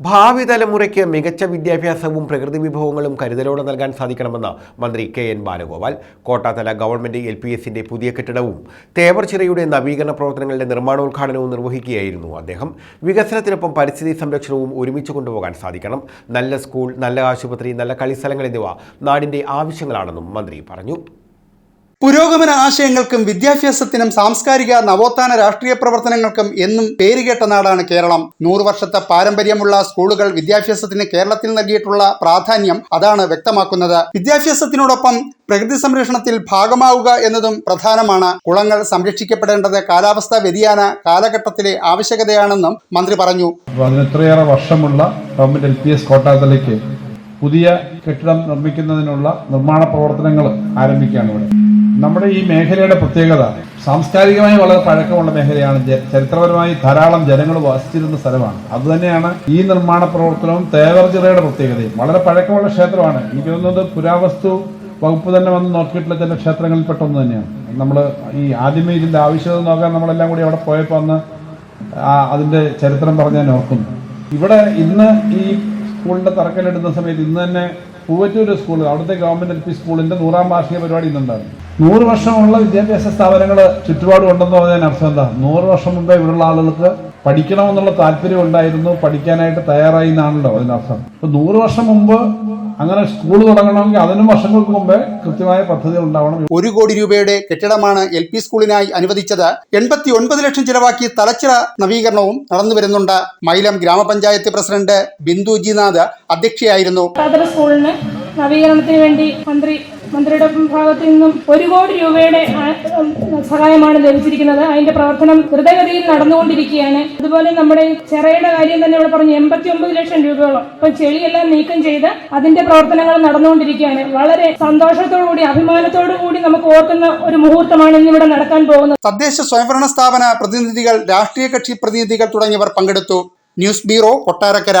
ഭാവി തലമുറയ്ക്ക് മികച്ച വിദ്യാഭ്യാസവും പ്രകൃതി വിഭവങ്ങളും കരുതലോടെ നൽകാൻ സാധിക്കണമെന്ന് മന്ത്രി K N Balagopal Kottathala government L P എസിന്റെ പുതിയ കെട്ടിടവും തേവർച്ചിറയുടെ നവീകരണ പ്രവർത്തനങ്ങളുടെ നിർമ്മാണോദ്ഘാടനവും നിർവഹിക്കുകയായിരുന്നു അദ്ദേഹം. വികസനത്തിനൊപ്പം പരിസ്ഥിതി സംരക്ഷണവും ഒരുമിച്ച് കൊണ്ടുപോകാൻ സാധിക്കണം. നല്ല സ്കൂൾ നല്ല ആശുപത്രി നല്ല കളിസ്ഥലങ്ങൾ എന്നിവ നാടിന്റെ ആവശ്യങ്ങളാണെന്നും മന്ത്രി പറഞ്ഞു. പുരോഗമന ആശയങ്ങൾക്കും വിദ്യാഭ്യാസത്തിനും സാംസ്കാരിക നവോത്ഥാന രാഷ്ട്രീയ പ്രവർത്തനങ്ങൾക്കും എന്നും പേരുകേട്ട നാടാണ് കേരളം. നൂറ് വർഷത്തെ പാരമ്പര്യമുള്ള സ്കൂളുകൾ വിദ്യാഭ്യാസത്തിന് കേരളത്തിൽ നൽകിയിട്ടുള്ള പ്രാധാന്യം അതാണ് വ്യക്തമാക്കുന്നത്. വിദ്യാഭ്യാസത്തിനോടൊപ്പം പ്രകൃതി സംരക്ഷണത്തിൽ ഭാഗമാവുക എന്നതും പ്രധാനമാണ്. കുളങ്ങൾ സംരക്ഷിക്കപ്പെടേണ്ടത് കാലാവസ്ഥാ വ്യതിയാന കാലഘട്ടത്തിലെ ആവശ്യകതയാണെന്നും മന്ത്രി പറഞ്ഞു. ഇത്രയേറെ വർഷമുള്ള ഗവൺമെന്റ് എൽ പി എസ് കോട്ടാത്തലേക്ക് പുതിയ കെട്ടിടം നിർമ്മിക്കുന്നതിനുള്ള നിർമ്മാണ പ്രവർത്തനങ്ങൾ ആരംഭിക്കുകയാണ് ഇവിടെ. നമ്മുടെ ഈ മേഖലയുടെ പ്രത്യേകത സാംസ്കാരികമായി വളരെ പഴക്കമുള്ള മേഖലയാണ് ചരിത്രപരമായി ധാരാളം ജനങ്ങൾ വസിച്ചിരുന്ന സ്ഥലമാണ്. അതുതന്നെയാണ് ഈ നിർമ്മാണ പ്രവർത്തനവും തേവർജിറയുടെ പ്രത്യേകതയും. വളരെ പഴക്കമുള്ള ക്ഷേത്രമാണ്. എനിക്ക് തോന്നുന്നത് പുരാവസ്തു വകുപ്പ് തന്നെ വന്ന് നോക്കിയിട്ടുള്ള ചില ക്ഷേത്രങ്ങളിൽ ഒന്ന് തന്നെയാണ്. നമ്മൾ ഈ ആദ്യമേ ഇതിന്റെ ആവശ്യകത നോക്കാൻ നമ്മളെല്ലാം കൂടി അവിടെ പോയപ്പോൾ അന്ന് അതിന്റെ ചരിത്രം പറഞ്ഞ് ഞാൻ ഓർക്കുന്നു. ഇവിടെ ഇന്ന് ഈ സ്കൂളിന്റെ തറക്കല്ലിടുന്ന സമയത്ത് ഇന്ന് തന്നെ പൂവറ്റൂർ സ്കൂൾ അവിടുത്തെ ഗവൺമെന്റ് എൽ പി സ്കൂളിന്റെ നൂറാം വാർഷിക പരിപാടി ഇന്നുണ്ടാകും നൂറ് വർഷമുള്ള വിദ്യാഭ്യാസ സ്ഥാപനങ്ങൾ ചുറ്റുപാടും ഉണ്ടെന്ന് പറഞ്ഞാൽ അർത്ഥം എന്താ? നൂറ് വർഷം മുമ്പേ ഇവിടെയുള്ള ആളുകൾക്ക് പഠിക്കണമെന്നുള്ള താല്പര്യം ഉണ്ടായിരുന്നു പഠിക്കാനായിട്ട് തയ്യാറായി എന്നാണല്ലോ അതിനർത്ഥം. അപ്പൊ നൂറ് വർഷം മുമ്പ് അങ്ങനെ സ്കൂൾ തുടങ്ങണമെങ്കിൽ അതിനും വർഷങ്ങൾക്ക് മുമ്പേ കൃത്യമായ പദ്ധതി ഉണ്ടാവണം. ഒരു കോടി രൂപയുടെ കെട്ടിടമാണ് എൽ പി സ്കൂളിനായി അനുവദിച്ചത്. എൺപത്തി ഒൻപത് ലക്ഷം ചിലവാക്കി തലച്ചിറ നവീകരണവും നടന്നു വരുന്നുണ്ട്. മൈലം ഗ്രാമപഞ്ചായത്ത് പ്രസിഡന്റ് ബിന്ദു ജിനാഥ് അധ്യക്ഷയായിരുന്നു. സ്കൂളിന് നവീകരണത്തിന് വേണ്ടി മന്ത്രി മന്ത്രിയുടെ ഭാഗത്തു നിന്നും ഒരു കോടി രൂപയുടെ സഹായമാണ് ലഭിച്ചിരിക്കുന്നത്. അതിന്റെ പ്രവർത്തനം ദ്രുതഗതിയിൽ നടന്നുകൊണ്ടിരിക്കുകയാണ്. അതുപോലെ നമ്മുടെ ചെറയുടെ കാര്യം തന്നെ ഇവിടെ പറഞ്ഞു എൺപത്തി ഒമ്പത് ലക്ഷം രൂപയോളം. ഇപ്പൊ ചെളിയെല്ലാം നീക്കം ചെയ്ത് അതിന്റെ പ്രവർത്തനങ്ങൾ നടന്നുകൊണ്ടിരിക്കുകയാണ്. വളരെ സന്തോഷത്തോടു കൂടി അഭിമാനത്തോടു കൂടി നമുക്ക് ഓർക്കുന്ന ഒരു മുഹൂർത്തമാണ് ഇന്നിവിടെ നടക്കാൻ പോകുന്നത്. തദ്ദേശ സ്വയംഭരണ സ്ഥാപന പ്രതിനിധികൾ രാഷ്ട്രീയ കക്ഷി പ്രതിനിധികൾ തുടങ്ങിയവർ പങ്കെടുത്തു. News bureau Kottarakkara.